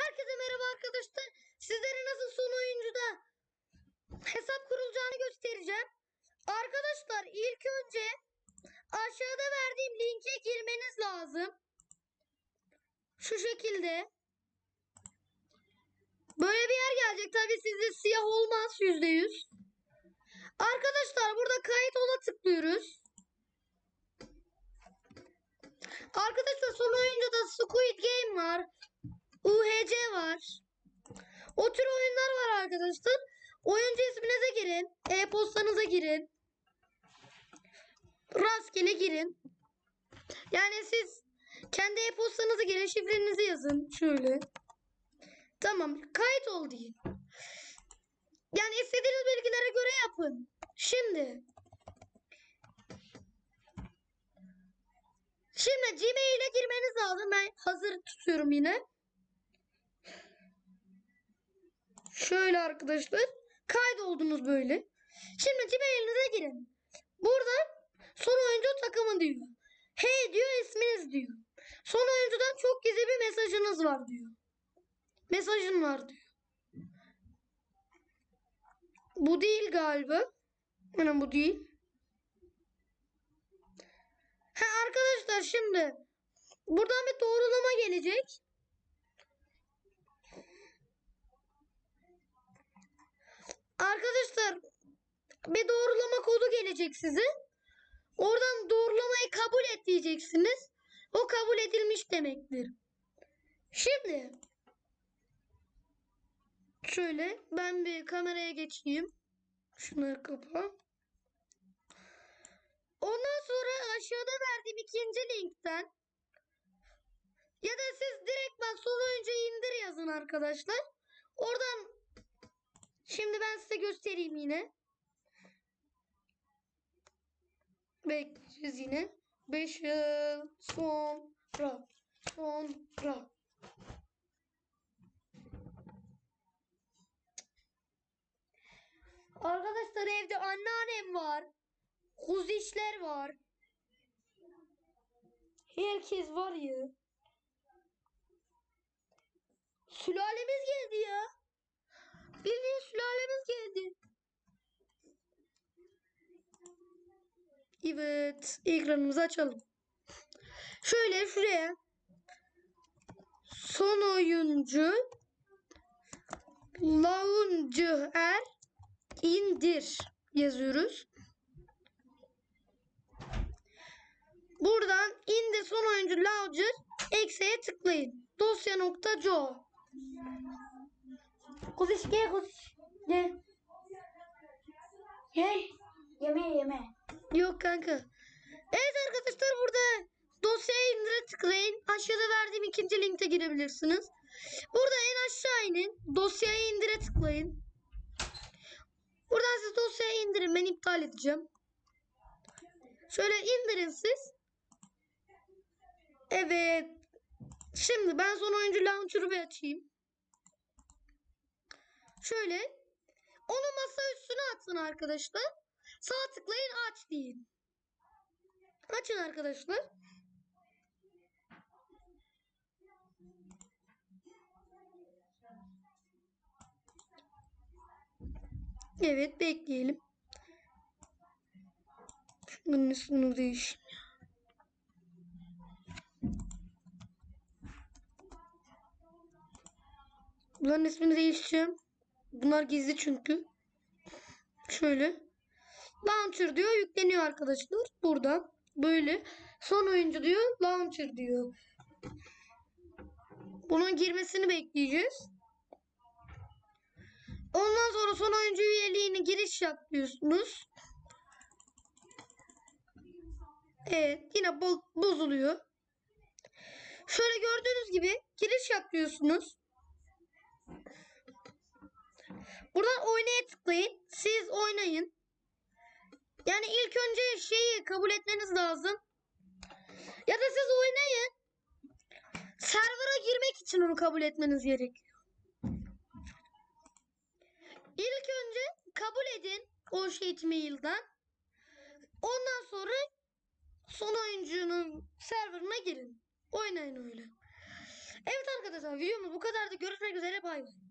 Herkese merhaba arkadaşlar. Sizlere nasıl son oyuncuda hesap kurulacağını göstereceğim. Arkadaşlar ilk önce aşağıda verdiğim linke girmeniz lazım. Şu şekilde. Böyle bir yer gelecek. Tabi sizde siyah olmaz yüzde yüz. Arkadaşlar burada kayıt ola tıklıyoruz. Arkadaşlar son oyunda Squid Game var. UHC var. O tür oyunlar var arkadaşlar. Oyuncu isminize girin. E-postanıza girin. Rastgele girin. Yani siz kendi e-postanıza girin. Şifrenizi yazın. Şöyle. Tamam. Kayıt ol deyin. Yani istediğiniz bilgilere göre yapın. Şimdi. Şimdi Gmail'e girmeniz lazım. Ben hazır tutuyorum yine. Şöyle arkadaşlar. Kaydoldunuz böyle. Şimdi Gmail'inize girin. Burada son oyuncu takımı diyor. Hey diyor isminiz diyor. Son oyuncudan çok gizli bir mesajınız var diyor. Mesajın var diyor. Bu değil galiba. Yani bu değil. Ha arkadaşlar şimdi buradan bir doğrulama gelecek. Arkadaşlar bir doğrulama kodu gelecek size. Oradan doğrulamayı kabul et diyeceksiniz. O kabul edilmiş demektir. Şimdi şöyle ben bir kameraya geçeyim. Şunları kapa. Ondan sonra aşağıda verdiğim ikinci linkten ya da siz direkt ben sol oyuncu indir yazın arkadaşlar. Oradan ben size göstereyim yine. Bekleyeceğiz yine. 5 yıl sonra. Sonra. Arkadaşlar evde anneannem var. Kuzişler var. Herkes var ya. Sülalemiz geldi. Bildiğin sülalemiz geldi. Evet. Ekranımızı açalım. Şöyle şuraya. Son oyuncu Launcher indir yazıyoruz. Buradan indir son oyuncu Launcher eksiğe tıklayın. Dosya.co Kuziş gel kuziş. Gel. Hey, yeme yeme. Yok kanka. Evet arkadaşlar burada dosyayı indire tıklayın. Aşağıda verdiğim ikinci linkte girebilirsiniz. Burada en aşağı inin. Dosyayı indire tıklayın. Buradan siz dosyayı indirin. Ben iptal edeceğim. Şöyle indirin siz. Evet. Şimdi ben son oyuncu launcher'ı bir açayım. Şöyle. Onu masa üstüne atın arkadaşlar. Sağ tıklayın aç deyin. Açın arkadaşlar. Evet bekleyelim. Bunun ismini değiş. Bunların ismini değiştireceğim. Bunlar gizli çünkü. Şöyle. Launcher diyor yükleniyor arkadaşlar. Burada. Böyle. Son oyuncu diyor. Launcher diyor. Bunun girmesini bekleyeceğiz. Ondan sonra son oyuncu üyeliğini giriş yap diyorsunuz. Evet. Yine bo- bozuluyor. Şöyle gördüğünüz gibi giriş yap diyorsunuz. Buradan oynaya tıklayın. Siz oynayın. Yani ilk önce şeyi kabul etmeniz lazım. Ya da siz oynayın. Server'a girmek için onu kabul etmeniz gerekiyor. İlk önce kabul edin o şey mail'den. Ondan sonra son oyuncunun serverına girin. Oynayın öyle. Evet arkadaşlar videomuz bu kadardı. Görüşmek üzere bay bay.